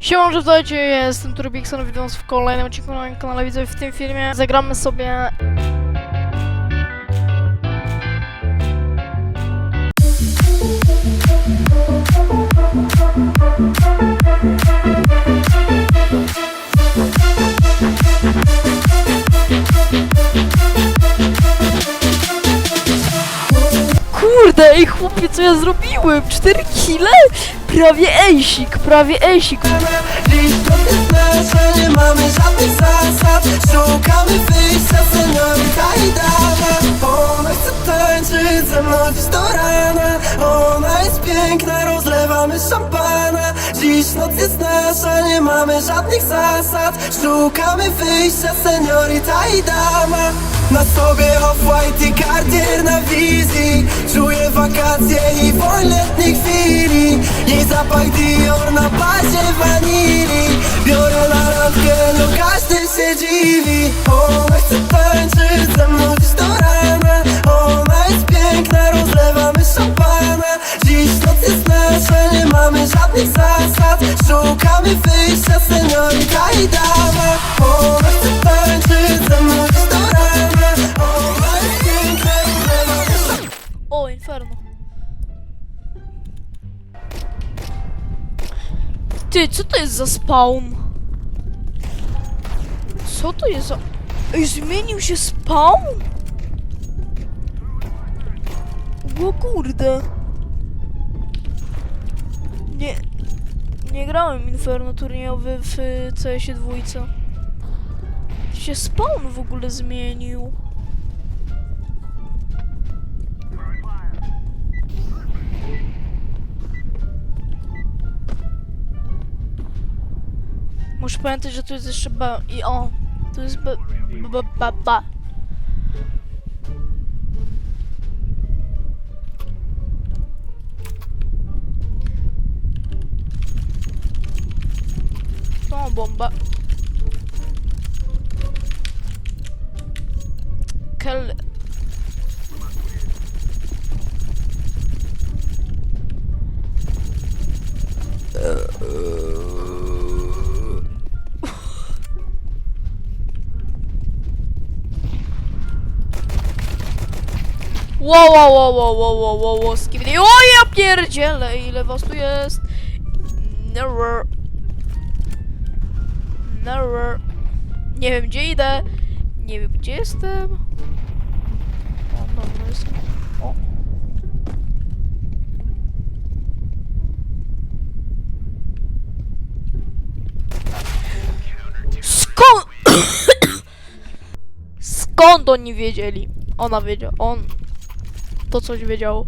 Siema, że witajcie, ja jestem Turbixon, witam was w kolejnym odcinku na moim kanale Widzowie. W tym filmie zagramy sobie... Kurde, ej chłopie, co ja zrobiłem? 4 kile? Prawie ejsik, prawie ejsik. To jest nasze, nie mamy żadnych zasad Szukamy wyjścia, seniorita i dama Ona chce tańczyć ze mną dziś do rana Ona jest piękna, rozlewamy szampana Dziś noc jest nasza, nie mamy żadnych zasad Szukamy wyjścia, seniorita i dama na sobie off-white i Cartier na wizji. Czuję wakacje i woń chwili. Jej zapach Dior na bazie wanili. Biorę na randkę, no każdy się dziwi. Ona chce tańczyć ze mną dziś do rana. Ona jest piękna, rozlewamy szampana. Dziś noc jest nasza, nie mamy żadnych zasad. Szukamy wyjścia, seniorita i dama Ty, co to jest za spawn? Co to jest za... Ej, zmienił się spawn? O kurde. Nie... Nie grałem Inferno turniejowy w CS-ie dwójce. Się spawn w ogóle zmienił. Muszę pamiętać, że tu jest jeszcze i o. Tu jest B. B, B, B. Wow, wow, wow, wow, wow, wow, wow, wow, skibidi. O, ja pierdzielę, ile was tu jest. Never. Never. Nie wiem, gdzie idę. Nie wiem, gdzie jestem. O, no, no jest. O. Skąd? Skąd oni wiedzieli? Ona wiedziała. On. To coś wiedział.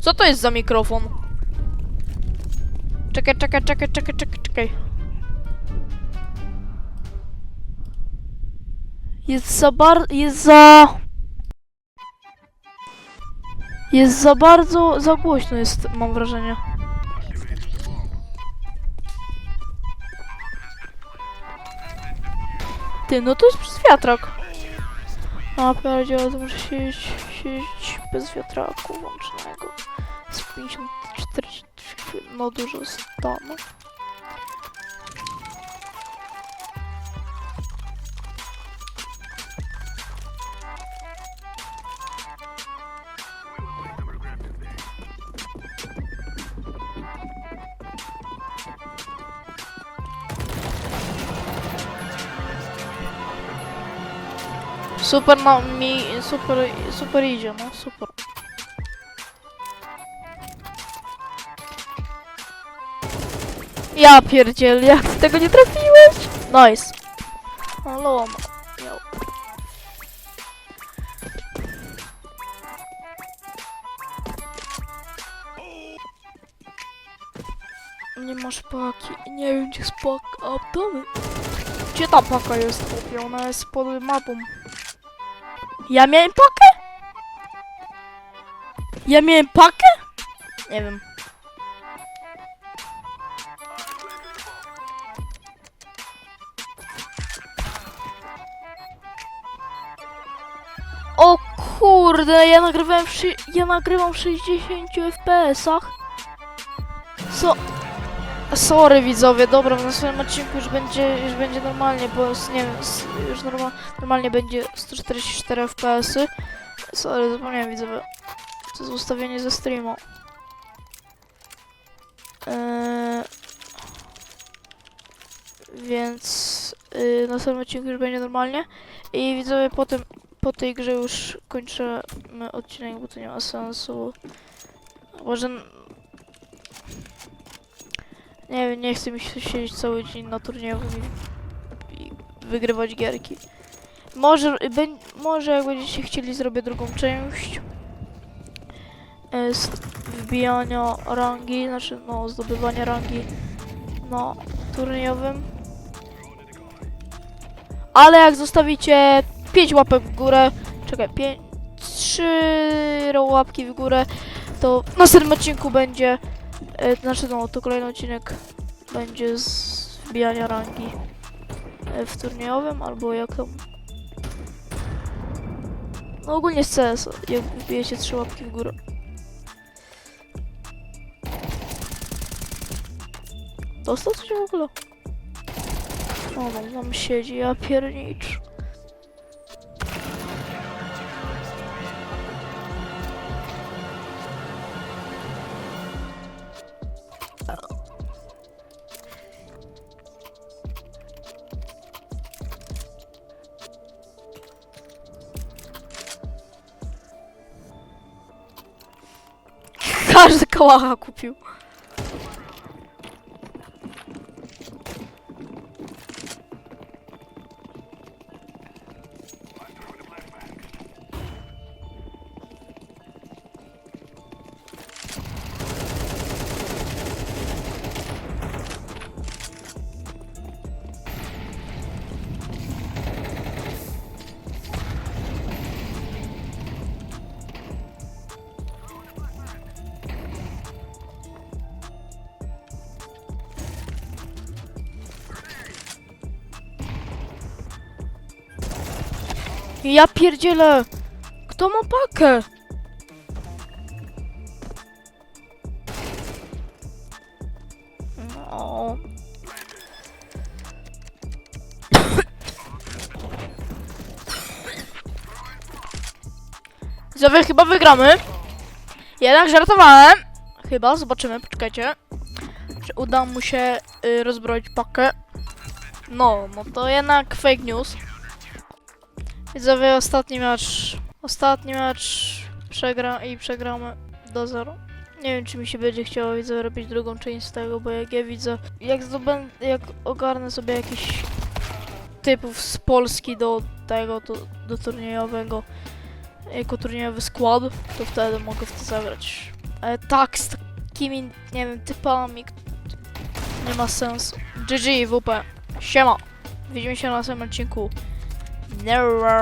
Co to jest za mikrofon? Czekaj, czekaj, czekaj, czekaj, czekaj, czekaj. Jest za bar... jest za... Jest za bardzo... za głośno jest, mam wrażenie. Ty, no to jest przez wiatrak. A, powiedziała, to muszę siedzieć, siedzieć bez wiatraku włączonego. Z 54, no dużo stanów. Super no mi, super, super idzie, no super. Ja pierdziel, jak ty tego nie trafiłeś? Nice. Loma. Miał. Nie masz paki. Nie wiem gdzie jest paka. A. Gdzie ta paka jest? chłopie? Ona jest pod mapą. Ja miałem pakę? Ja miałem pakę? Nie wiem. O kurde, ja nagrywałem ja nagrywam w 60 fps-ach. Co? Sorry widzowie, dobra, w następnym odcinku już będzie, już będzie normalnie, bo nie wiem, już norma, normalnie będzie 144 FPS-y. Sorry, zapomniałem widzowie. To jest ustawienie ze streamu. Eee, więc yy, na następnym odcinku już będzie normalnie. I widzowie potem po tej grze już kończymy odcinek, bo to nie ma sensu. Może... Nie wiem, nie chcę mi się siedzieć cały dzień na turniejowym i, wygrywać gierki. Może, bę, może jak będziecie chcieli zrobię drugą część e, z wbijania rangi, znaczy no zdobywania rangi na turniejowym. Ale jak zostawicie 5 łapek w górę, czekaj, 5, 3 łapki w górę, to w następnym odcinku będzie, e, znaczy no, to kolejny odcinek będzie z wbijania rangi e, w turniejowym, albo jak tam. No ogólnie z CS, jak wbijecie 3 łapki w górę. Dostał coś w ogóle? O, no, tam siedzi, ja piernicz. Каждый клара купил. Ja pierdzielę! Kto ma pakę? No. Zowie, chyba wygramy. Jednak żartowałem. Chyba, zobaczymy, poczekajcie. Czy uda mu się y, rozbroić pakę. No, no to jednak fake news. Widzowie, ostatni mecz. Ostatni mecz przegra i przegramy do zero. Nie wiem, czy mi się będzie chciało widzę robić drugą część z tego, bo jak ja widzę, jak zdobędę, jak ogarnę sobie jakiś typów z Polski do tego, do, do turniejowego, jako turniejowy skład, to wtedy mogę w to zagrać. Ale tak, z takimi, nie wiem, typami, nie ma sensu. GG, WP. Siema. Widzimy się na następnym odcinku. Never.